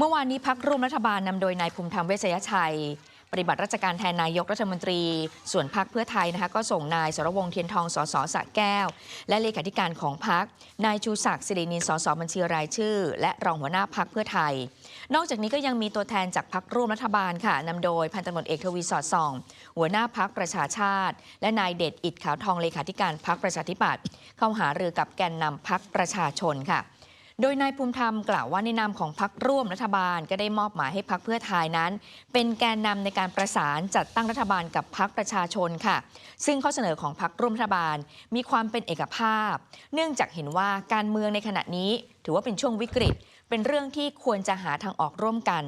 เมื่อวานนี้พักร่วมรัฐบาลนำโดยนายภูมิธรรมเวชยชัย ปฏิบัติราชการแทนนายกรัฐมนตรี ส่วนพักเพื่อไทยนะคะก็ส่งนายสรวงเทียนทองสสสระแก้ว และเลขาธิการของพักนายชูศักดิ์สิรินินสสบัญชีรายชื่อ และรองหัวหน้าพักเพื่อไทย นอกจากนี้ก็ยังมีตัวแทนจากพักร่วมรัฐบาลค่ะนำโดยพันตำรวจเอกทวีสอดส่อง หัวหน้าพักประชาชาติ และนายเดชอิดขาวทองเลขาธิการพักประชาธิปัตย์เข้าหารือกับแกนนำพักประชาชนค่ะ โดยนายภูมิธรรมกล่าวว่าในนามของพักร่วมรัฐบาลก็ได้มอบหมายให้พักเพื่อไทยนั้น เป็นแกนนำในการประสานจัดตั้งรัฐบาลกับพักประชาชนค่ะ ซึ่งข้อเสนอของพักร่วมรัฐบาลมีความเป็นเอกภาพ เนื่องจากเห็นว่าการเมืองในขณะนี้ถือว่าเป็นช่วงวิกฤต เป็นเรื่องที่ควรจะหาทางออกร่วมกัน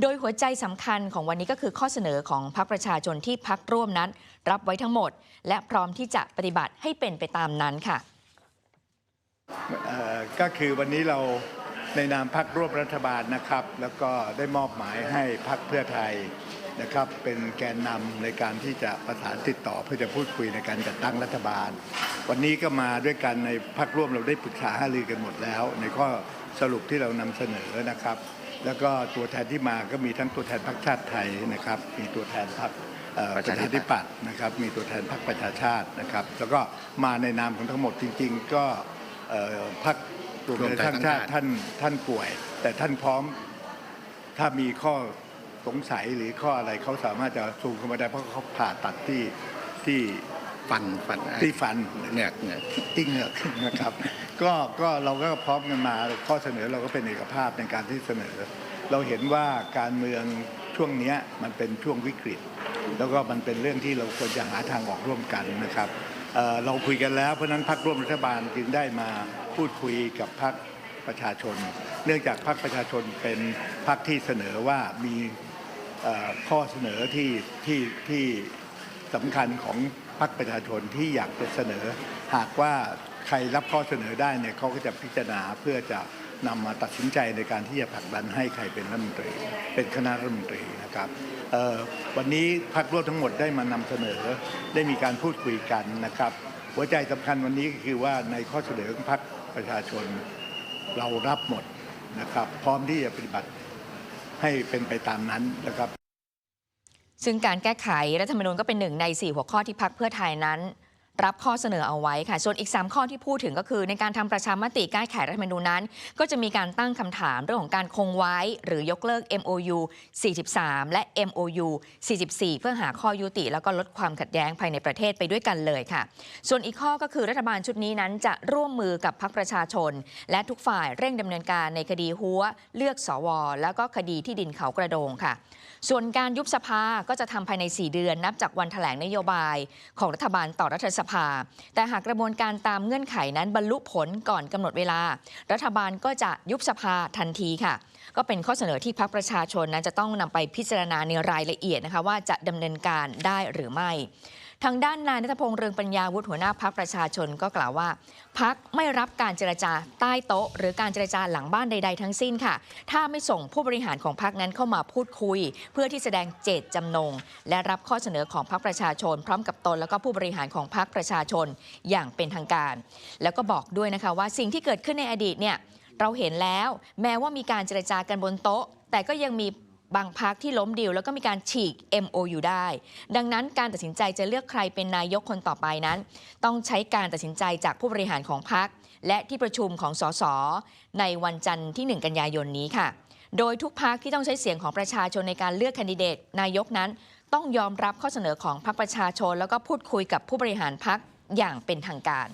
โดยหัวใจสำคัญของวันนี้ก็คือข้อเสนอของพรรคประชาชนที่พักร่วมนั้น รับไว้ทั้งหมด และพร้อมที่จะปฏิบัติให้เป็นไปตามนั้นค่ะ ก็คือวันนี้เราในนามพักร่วมรัฐบาลนะครับ แล้วก็ได้มอบหมายให้พักเพื่อไทยนะครับ เป็นแกนนำในการที่จะประสานติดต่อเพื่อจะพูดคุยในการจัดตั้งรัฐบาล วันนี้ก็มาด้วยกันในพักร่วมเราได้ปรึกษาหารือกันหมดแล้ว ในข้อสรุปที่เรานำเสนอนะครับ แล้วก็ตัวแทนที่มาก็มีทั้งตัวแทนพรรคชาติไทยนะครับ มีตัวแทนพรรคประชาธิปัตย์ประชาธิปัตย์นะครับ มีตัวแทนพรรคประชาชาตินะครับ แล้วก็มาในนามของทั้งหมดจริง ๆ ก็ พรรครวมไทยสร้างชาติท่านท่านป่วย แต่ท่านพร้อมถ้ามีข้อสงสัยหรือข้ออะไรเขาสามารถจะซูมเข้ามาได้เพราะเขาผ่าตัดที่ที่ฟันฟันที่ฟันเนี่ยเนี่ยที่เหงือกนะครับ ก็ก็เราก็พร้อมกันมาข้อเสนอเราก็เป็นเอกภาพในการที่เสนอ เราเห็นว่าการเมืองช่วงเนี้ยมันเป็นช่วงวิกฤต แล้วก็มันเป็นเรื่องที่เราควรจะหาทางออกร่วมกันนะครับ เราคุยกันแล้วเพราะนั้นพรรคร่วมรัฐบาลจึงได้มาพูดคุยกับพรรคประชาชน เนื่องจากพรรคประชาชนเป็นพรรคที่เสนอว่ามีข้อเสนอที่ที่ที่สำคัญของพรรคประชาชนที่อยากจะเสนอ หากว่าใครรับข้อเสนอได้เนี่ยเขาก็จะพิจารณาเพื่อจะ นำมาตัดสินใจในการที่จะผลักดันให้ใครเป็นรัฐมนตรี เป็นคณะรัฐมนตรีนะครับวันนี้พรรคร่วมทั้งหมดได้มานำเสนอได้มีการพูดคุยกันนะครับ หัวใจสำคัญวันนี้ก็คือว่าในข้อเสนอของพรรคประชาชนเรารับหมดนะครับ พร้อมที่จะปฏิบัติให้เป็นไปตามนั้นนะครับ ซึ่งการแก้ไขรัฐธรรมนูญก็เป็นหนึ่งใน 4 หัวข้อที่พักเพื่อไทยนั้น รับข้อเสนอเอาไว้ค่ะ ส่วนอีก 3 ข้อที่พูดถึงก็คือ ในการทำประชามติแก้ไขรัฐธรรมนูญนั้น ก็จะมีการตั้งคำถามเรื่องของการคงไว้ หรือยกเลิก MOU 43 และ MOU 44 เพื่อหาข้อยุติ แล้วก็ลดความขัดแย้งภายในประเทศไปด้วยกันเลยค่ะ ส่วนอีกข้อก็คือรัฐบาลชุดนี้นั้นจะร่วมมือกับพรรคประชาชน และทุกฝ่ายเร่งดำเนินการในคดีหัวเลือกสว แล้วก็คดีที่ดินเขากระโดงค่ะ ส่วนการยุบสภาก็จะทำภายใน 4 เดือน นับจากวันแถลงนโยบายของรัฐบาลต่อรัฐสภาแต่หากกระบวนการตามเงื่อนไขนั้นบรรลุผลก่อนกำหนดเวลา รัฐบาลก็จะยุบสภาทันทีค่ะ ก็เป็นข้อเสนอที่พรรคประชาชนนั้นจะต้องนำไปพิจารณาในรายละเอียดนะคะว่าจะดำเนินการได้หรือไม่ทางด้านนายนัทพงษ์เรืองปัญญาวุฒิหัวหน้าพักประชาชนก็กล่าวว่าพักไม่รับการเจรจาใต้โต๊ะ หรือการเจรจาหลังบ้านใด ๆ ทั้งสิ้นค่ะ ถ้าไม่ส่งผู้บริหารของพักนั้นเข้ามาพูดคุย เพื่อที่แสดงเจตจำนง และรับข้อเสนอของพักประชาชน พร้อมกับตนแล้วก็ผู้บริหารของพักประชาชนอย่างเป็นทางการ แล้วก็บอกด้วยนะคะว่าสิ่งที่เกิดขึ้นในอดีตเนี่ย เราเห็นแล้ว แม้ว่ามีการเจรจากันบนโต๊ะ แต่ก็ยังมีบางพักที่ล้มดีลแล้วก็มีการฉีก MOU ได้ ดังนั้นการตัดสินใจจะเลือกใครเป็นนายกคนต่อไปนั้น ต้องใช้การตัดสินใจจากผู้บริหารของพัก และที่ประชุมของสสในวันจันทร์ที่ 1 กันยายนนี้ค่ะ โดยทุกพักที่ต้องใช้เสียงของประชาชนในการเลือกแคนดิเดตนายกนั้น ต้องยอมรับข้อเสนอของพรรคประชาชน แล้วก็พูดคุยกับผู้บริหารพักอย่างเป็นทางการ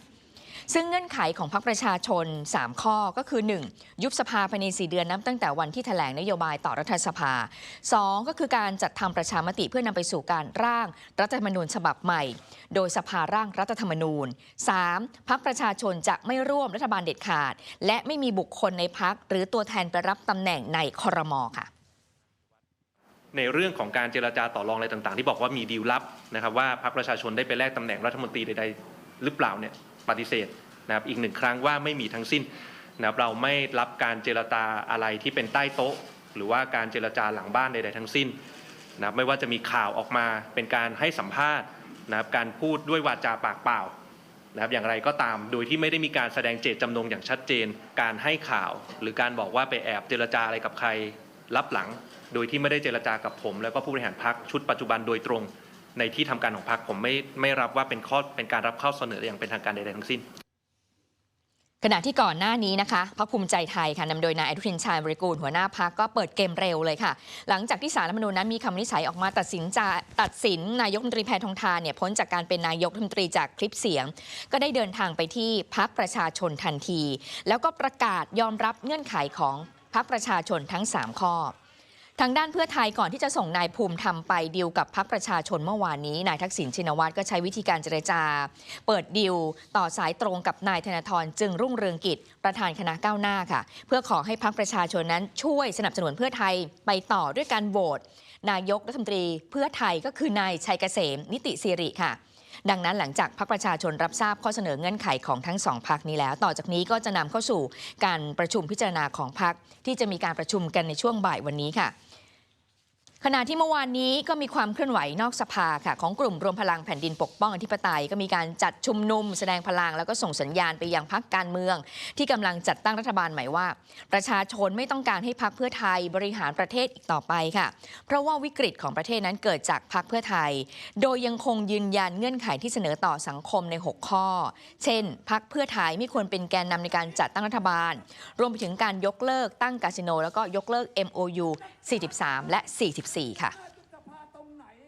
ซึ่งเงื่อนไขของพรรคประชาชน 3 ข้อก็คือ 1. ยุบสภาภายใน 4 เดือนนับตั้งแต่วันที่แถลงนโยบายต่อรัฐสภา 2. ก็คือการจัดทำประชามติเพื่อนำไปสู่การร่างรัฐธรรมนูญฉบับใหม่ โดยสภาร่างรัฐธรรมนูญ 3. พักประชาชนจะไม่ร่วมรัฐบาลเด็ดขาด และไม่มีบุคคลในพักหรือตัวแทนไปรับตำแหน่งในคอรมอค่ะในเรื่องของการเจรจาต่อรองอะไรต่างๆ ที่บอกว่ามีดีลลับนะครับว่าพรรคประชาชนได้ไปแลกตำแหน่งรัฐมนตรีใดๆ หรือเปล่าเนี่ย ปฏิเสธนะครับอีกหนึ่งครั้งว่าไม่มีทั้งสิ้นนะครับเราไม่รับการเจรจาอะไรที่เป็นใต้โต๊ะ หรือว่าการเจรจาหลังบ้านใดๆทั้งสิ้นนะครับไม่ว่าจะมีข่าวออกมาเป็นการให้สัมภาษณ์นะครับการพูดด้วยวาจาปากเปล่านะครับอย่างไรก็ตามโดยที่ไม่ได้มีการแสดงเจตจำนงอย่างชัดเจน การให้ข่าว หรือการบอกว่าไปแอบเจรจาอะไรกับใครรับหลัง โดยที่ไม่ได้เจรจากับผม แล้วก็ผู้บริหารพักชุดปัจจุบันโดยตรง ในที่ทำการของพักผมไม่ไม่รับว่าเป็นข้อเป็นการรับข้อเสนออย่างเป็นทางการใดๆทั้งสิ้นขณะที่ก่อนหน้านี้นะคะพรรคภูมิใจไทยค่ะนำโดยนายอนุทินชาญบริกูลหัวหน้าพักก็เปิดเกมเร็วเลยค่ะ หลังจากที่สารรัฐมนูญนั้นมีคำวินิจฉัยออกมาตัดสินจะตัดสินนายกรัฐมนตรีแพทองทานเนี่ยพ้นจากการเป็นนายกรัฐมนตรีจากคลิปเสียง ก็ได้เดินทางไปที่พักประชาชนทันที แล้วก็ประกาศยอมรับเงื่อนไขของพักประชาชนทั้ง 3 ข้อ ทางด้านเพื่อไทยก่อนที่จะส่งนายภูมิธรรมไปดีลกับพักประชาชนเมื่อวานนี้ นายทักษิณชินวัตรก็ใช้วิธีการเจรจา เปิดดีลต่อสายตรงกับนายธนาธรจึงรุ่งเรืองกิจประธานคณะก้าวหน้าค่ะ เพื่อขอให้พักประชาชนนั้นช่วยสนับสนุนเพื่อไทยไปต่อด้วยการโหวตนายกรัฐมนตรีเพื่อไทยก็คือนายชัยเกษมนิติสิริค่ะ ดังนั้นหลังจากพักประชาชนรับทราบข้อเสนอเงื่อนไขของทั้งสองพักนี้แล้ว ต่อจากนี้ก็จะนำเข้าสู่การประชุมพิจารณาของพักที่จะมีการประชุมกันในช่วงบ่ายวันนี้ค่ะ ขณะที่เมื่อวานนี้ก็มีความเคลื่อนไหวนอกสภาค่ะของกลุ่มรวมพลังแผ่นดินปกป้องอธิปไตยก็มีการจัดชุมนุม แสดงพลังแล้วก็ส่งสัญญาณไปยังพักการเมือง ที่กำลังจัดตั้งรัฐบาลใหม่ว่า ประชาชนไม่ต้องการให้พักเพื่อไทยบริหารประเทศอีกต่อไปค่ะ เพราะว่าวิกฤตของประเทศนั้นเกิดจากพักเพื่อไทย โดยยังคงยืนยันเงื่อนไขที่เสนอต่อสังคมใน 6 ข้อ เช่นพักเพื่อไทยไม่ควรเป็นแกนนำในการจัดตั้งรัฐบาล รวมไปถึงการยกเลิกตั้งคาสิโน แล้วก็ยกเลิก MOU 43 และ44ค่ะ